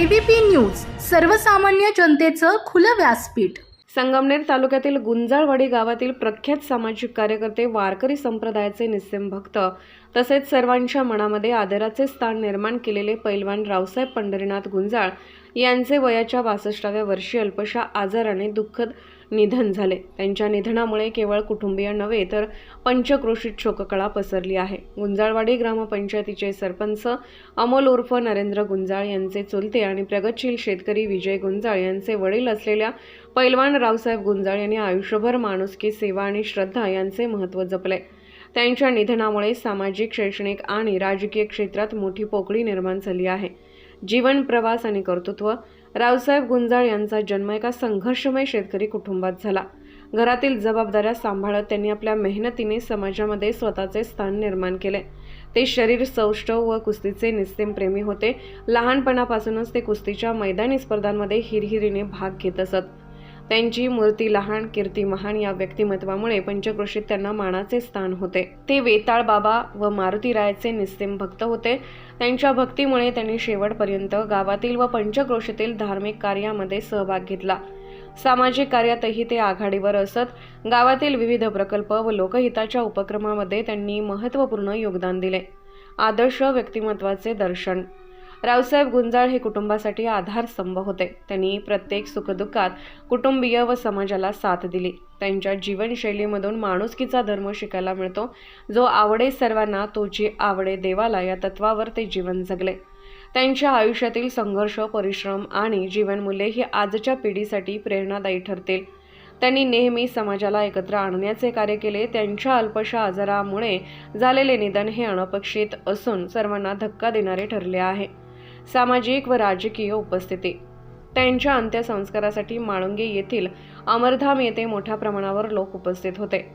ABP news सर्वसामान्य जनतेचं खुलं व्यासपीठ. संगमनेर तालुक्यातील गुंजाळवाडी गावातील प्रख्यात सामाजिक कार्यकर्ते वारकरी संप्रदायाचे निस्सेम भक्त तसेच सर्वांच्या मनामध्ये आदराचे स्थान निर्माण केलेले पैलवान रावसाहेब पंढरीनाथ गुंजाळ यांचे वयाच्या बासष्टाव्या वर्षी अल्पशा आजाराने दुःखद निधन झाले. त्यांच्या निधनामुळे केवळ कुटुंबीय नव्हे तर पंचक्रोशीत शोककळा पसरली आहे. गुंजाळवाडी ग्रामपंचायतीचे सरपंच अमोल उर्फ नरेंद्र गुंजाळ यांचे चुलते आणि प्रगतशील शेतकरी विजय गुंजाळ यांचे वडील असलेल्या पैलवान रावसाहेब गुंजाळ यांनी आयुष्यभर माणुसकी सेवा आणि श्रद्धा यांचे महत्त्व जपले. त्यांच्या निधनामुळे सामाजिक शैक्षणिक आणि राजकीय क्षेत्रात मोठी पोकळी निर्माण झाली आहे. जीवन प्रवास आणि कर्तृत्व. रावसाहेब गुंजाळ यांचा जन्म एका संघर्षमय शेतकरी कुटुंबात झाला. घरातील जबाबदाऱ्या सांभाळत त्यांनी आपल्या मेहनतीने समाजामध्ये स्वतःचे स्थान निर्माण केले. ते शरीर सौष्ठव व कुस्तीचे निस्तेम प्रेमी होते. लहानपणापासूनच ते कुस्तीच्या मैदानी स्पर्धांमध्ये हिरहिरीने भाग घेत असत. त्यांची मूर्ती लहान कीर्ती महान या व्यक्तिमत्वामुळे पंचक्रोशीत त्यांना मानाचे स्थान होते. ते वेताळ बाबा व मारुती रायचे निस्तेम भक्त होते. त्यांच्या भक्तीमुळे त्यांनी शेवटपर्यंत गावातील व पंचक्रोशीतील धार्मिक कार्यामध्ये सहभाग घेतला. सामाजिक कार्यातही ते आघाडीवर असत. गावातील विविध प्रकल्प व लोकहिताच्या उपक्रमामध्ये त्यांनी महत्त्वपूर्ण योगदान दिले. आदर्श व्यक्तिमत्वाचे दर्शन रावसाहेब गुंजाळ हे कुटुंबासाठी आधारस्तंभ होते. त्यांनी प्रत्येक सुखदुःखात कुटुंबीय व समाजाला साथ दिली. त्यांच्या जीवनशैलीमधून माणुसकीचा धर्म शिकायला मिळतो. जो आवडे सर्वांना तोची आवडे देवाला या तत्वावर ते जीवन जगले. त्यांच्या आयुष्यातील संघर्ष परिश्रम आणि जीवनमूल्ये ही आजच्या पिढीसाठी प्रेरणादायी ठरतील. त्यांनी नेहमी समाजाला एकत्र आणण्याचे कार्य केले. त्यांच्या अल्पशा आजारामुळे झालेले निधन हे अनपेक्षित असून सर्वांना धक्का देणारे ठरले आहे. सामाजिक व राजकीय उपस्थिती. त्यांच्या अंत्यसंस्कारासाठी माळुंगे येथील अमरधाम येथे मोठ्या प्रमाणावर लोक उपस्थित होते.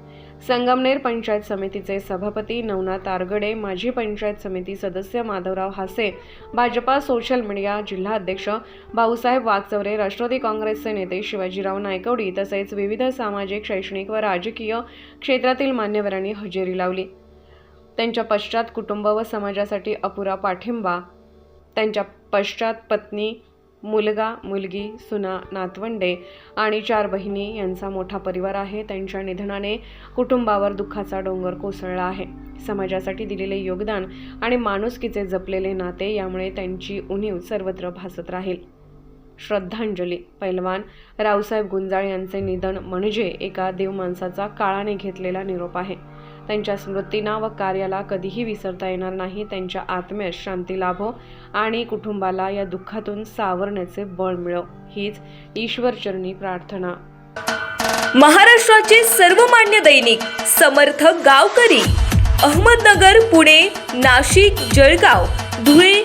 संगमनेर पंचायत समितीचे सभापती नवनाथ आरगडे माजी पंचायत समिती सदस्य माधवराव हासे भाजपा सोशल मीडिया जिल्हा अध्यक्ष भाऊसाहेब वागचौरे राष्ट्रवादी काँग्रेसचे नेते शिवाजीराव नायकवडी तसेच विविध सामाजिक शैक्षणिक व राजकीय क्षेत्रातील मान्यवरांनी हजेरी लावली. त्यांच्या पश्चात कुटुंब व समाजासाठी अपुरा पाठिंबा त्यांच्या पश्चात पत्नी मुलगा मुलगी सुना नातवंडे आणि चार बहिणी यांचा मोठा परिवार आहे. त्यांच्या निधनाने कुटुंबावर दुःखाचा डोंगर कोसळला आहे. समाजासाठी दिलेले योगदान आणि माणुसकीचे जपलेले नाते यामुळे त्यांची उणीव सर्वत्र भासत राहील. श्रद्धांजली पैलवान रावसाहेब गुंजाळ यांचे निधन म्हणजे एका देवमाणसाचा काळाने घेतलेला निरोप आहे. त्यांच्या स्मृतींना व कार्याला कधीही विसरता येणार नाही. त्यांच्या आत्म्यास शांती लाभो आणि कुटुंबाला या दुःखातून सावरण्याचे बळ मिळो. हीच ईश्वरचरणी प्रार्थना. महाराष्ट्राचे सर्वमान्य दैनिक समर्थ गावकरी अहमदनगर पुणे नाशिक जळगाव धुळे